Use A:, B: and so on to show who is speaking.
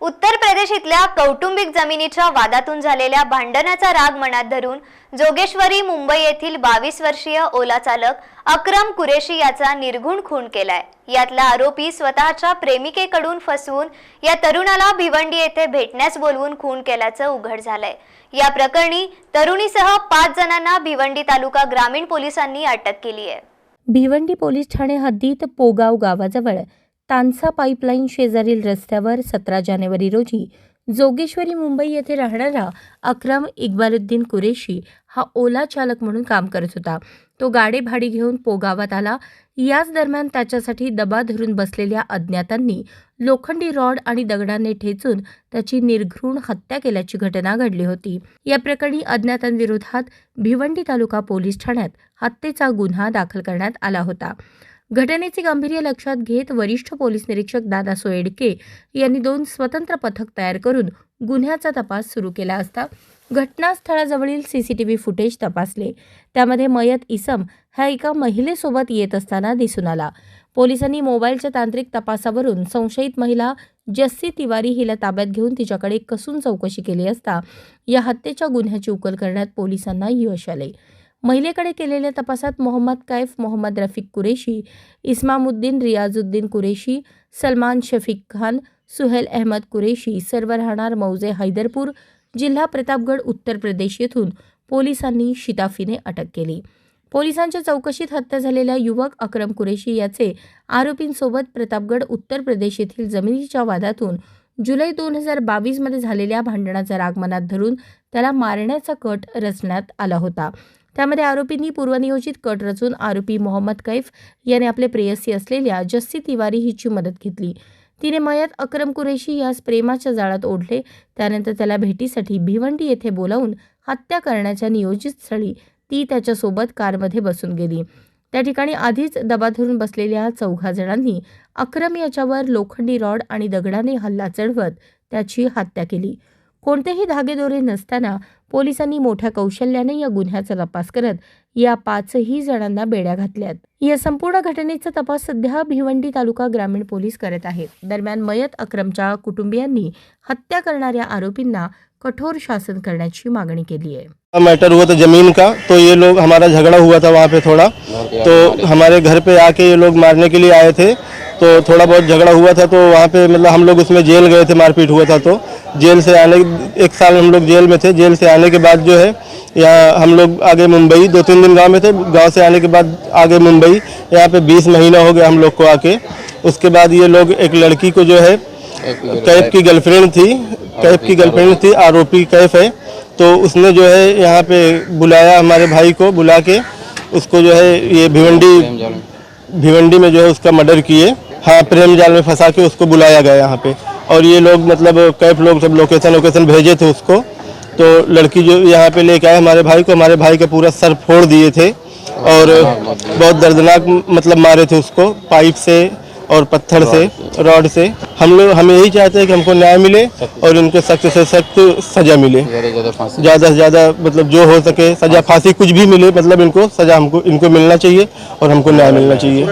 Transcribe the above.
A: उत्तर प्रदेश इथल्या कौटुंबिक जमिनीच्या वादातून झालेल्या भांडणाचा राग मनात धरून जोगेश्वरी मुंबई येथील बावीस वर्षीय ओला चालक अक्रम कुरेशी याचा निर्घुण खून केलाय. यातला आरोपी स्वतःच्या प्रेमिकेकडून फसवून या तरुणाला भिवंडी येथे भेटण्यास बोलवून खून केल्याचं उघड झालंय. या प्रकरणी तरुणीसह पाच जणांना भिवंडी तालुका ग्रामीण पोलिसांनी अटक केली आहे
B: भिवंडी पोलीस ठाणे हद्दीत पोगाव गावाजवळ तानसा पाईपलाईन शेजारील रस्त्यावर सतरा जानेवारी रोजी जोगेश्वरी मुंबई येथे राहणारा अक्रम इक्बालुद्दीन कुरेशी हा ओला चालक म्हणून काम करत होता. तो गाडे भाडी घेऊन पोगावात आला. याच दरम्यान त्याच्यासाठी दबा धरून बसलेल्या अज्ञातांनी लोखंडी रॉड आणि दगडाने ठेचून त्याची निर्घृण हत्या केल्याची घटना घडली होती. या प्रकरणी अज्ञातांविरोधात भिवंडी तालुका पोलीस ठाण्यात हत्येचा गुन्हा दाखल करण्यात आला होता. घटनेचे गांभीर्य लक्षात घेत वरिष्ठ पोलीस निरीक्षक दादा सोयडके यांनी दोन स्वतंत्र पथक तयार करून गुन्ह्याचा तपास सुरू केला असता घटनास्थळाजवळील सीसीटीव्ही फुटेज तपासले. त्यामध्ये मयत इसम हा एका महिलेसोबत येत असताना दिसून आला. पोलिसांनी मोबाईलच्या तांत्रिक तपासावरून संशयित महिला जस्सी तिवारी हिला ताब्यात घेऊन तिच्याकडे कसून चौकशी केली असता या हत्येच्या गुन्ह्याची उकल करण्यात पोलिसांना यश आले. महिलेकडे केलेल्या तपासात मोहम्मद कैफ मोहम्मद रफिक कुरेशी इस्मामुद्दीन रियाजुद्दीन कुरेशी सलमान शफीक खान सुहेल अहमद कुरेशी सर्व राहणार मौजे हैदरपूर जिल्हा प्रतापगड उत्तर प्रदेश येथून पोलिसांनी शिताफीने अटक केली. पोलिसांच्या चौकशीत हत्या झालेल्या युवक अक्रम कुरेशी याचे आरोपींसोबत प्रतापगड उत्तर प्रदेश येथील जमिनीच्या वादातून जुलै दोन हजार बावीसमध्ये झालेल्या भांडणाचा राग मनात धरून त्याला मारण्याचा कट रचण्यात आला होता. त्यामध्ये आरोपींनी पूर्वनियोजित कट रचून आरोपी मोहम्मद कैफ याने आपले प्रेयसी असलेल्या जस्सी तिवारी हिची मदत घेतली. तिने मयत अक्रम कुरेशी यास प्रेमाच्या जाळात ओढले. त्यानंतर त्याला भेटीसाठी भिवंडी येथे बोलावून हत्या करण्याच्या नियोजित स्थळी ती त्याच्यासोबत कारमध्ये बसून गेली. त्या ठिकाणी आधीच दबा धरून बसलेल्या चौघा जणांनी अक्रम याच्यावर लोखंडी रॉड आणि दगडाने हल्ला चढवत त्याची हत्या केली. कोणतेही धागेदोरे नसताना पोलिसांनी मोठ्या कौशल्याने या गुन्ह्याचा तपास करत या पाचही जणांना बेड्या घातल्यात. या संपूर्ण घटनेचा तपास सध्या भिवंडी तालुका ग्रामीण पोलीस करत आहेत. दरम्यान मयत अक्रमच्या कुटुंबियांनी हत्या करणाऱ्या आरोपींना कठोर शासन करण्याची मागणी केली आहे.
C: मैटर हुआ था ज़मीन का तो ये लोग, हमारा झगड़ा हुआ था वहाँ पे थोड़ा। तो हमारे घर पे आके ये लोग मारने के लिए आए थे। तो थोड़ा बहुत झगड़ा हुआ था तो वहाँ पे मतलब हम लोग उसमें जेल गए थे, मारपीट हुआ था तो। जेल से आने, एक साल हम लोग जेल में थे। जेल से आने के बाद जो है, यहाँ हम लोग आगे मुंबई दो तीन दिन गाँव में थे। गाँव से आने के बाद आगे मुंबई, यहाँ पे बीस महीना हो गया हम लोग को आके। उसके बाद ये लोग, एक लड़की को जो है कैफ की गर्लफ्रेंड थी। कैफ की गर्लफ्रेंड थी आरोपी कैफ है। तो उसने जो है यहाँ पे बुलाया हमारे भाई को बुला के उसको जो है ये भिवंडी भिवंडी में जो है उसका मर्डर किए। हाँ प्रेम जाल में फंसा के उसको बुलाया गया यहाँ पे। और ये लोग मतलब कैफ लोग सब लोकेशन लोकेशन भेजे थे उसको। तो लड़की जो यहाँ पे लेके आए हमारे भाई को हमारे भाई का पूरा सर फोड़ दिए थे और बहुत दर्दनाक मतलब मारे थे उसको पाइप से और पत्थर से रॉड से। हम लोग हम यही चाहते हैं कि हमको न्याय मिले और इनको सख्त से सख्त सजा मिले।
D: ज़्यादा
C: से ज़्यादा मतलब जो हो सके सजा फांसी कुछ भी मिले मतलब इनको सजा हमको इनको मिलना चाहिए और हमको न्याय मिलना चाहिए।